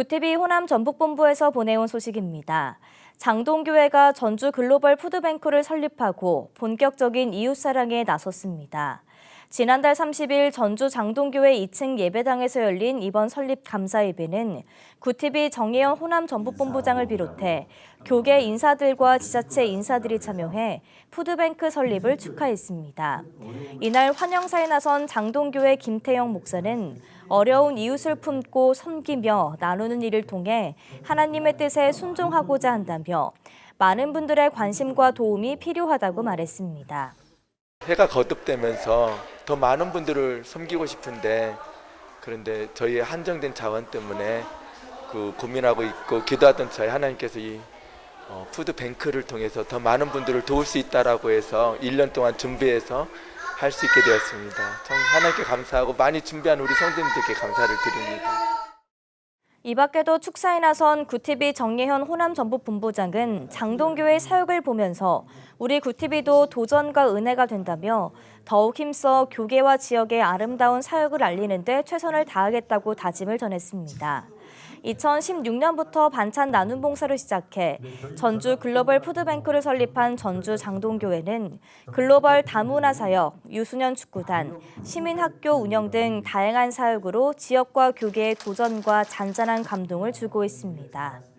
구티비 호남 전북본부에서 보내온 소식입니다. 장동교회가 전주 글로벌 푸드뱅크를 설립하고 본격적인 이웃사랑에 나섰습니다. 지난달 30일 전주 장동교회 2층 예배당에서 열린 이번 설립 감사 예배는 구티비 정혜연 호남 전북본부장을 비롯해 교계 인사들과 지자체 인사들이 참여해 푸드뱅크 설립을 축하했습니다. 이날 환영사에 나선 장동교회 김태영 목사는 어려운 이웃을 품고 섬기며 나누는 일을 통해 하나님의 뜻에 순종하고자 한다며 많은 분들의 관심과 도움이 필요하다고 말했습니다. 해가 거듭되면서 더 많은 분들을 섬기고 싶은데 그런데 저희의 한정된 자원 때문에 그 고민하고 있고 기도하던 저희 하나님께서 이 어, 푸드 뱅크를 통해서 더 많은 분들을 도울 수 있다라고 해서 1년 동안 준비해서 할 수 있게 되었습니다. 참 하나님께 감사하고 많이 준비한 우리 성도님들께 감사를 드립니다. 이 밖에도 축사에 나선 구티비 정예현 호남 전북 본부장은 장동교의 사역을 보면서 우리 구티비도 도전과 은혜가 된다며 더욱 힘써 교계와 지역의 아름다운 사역을 알리는 데 최선을 다하겠다고 다짐을 전했습니다. 2016년부터 반찬 나눔 봉사를 시작해 전주 글로벌 푸드뱅크를 설립한 전주 장동교회는 글로벌 다문화 사역, 유소년 축구단, 시민학교 운영 등 다양한 사역으로 지역과 교계의 도전과 잔잔한 감동을 주고 있습니다.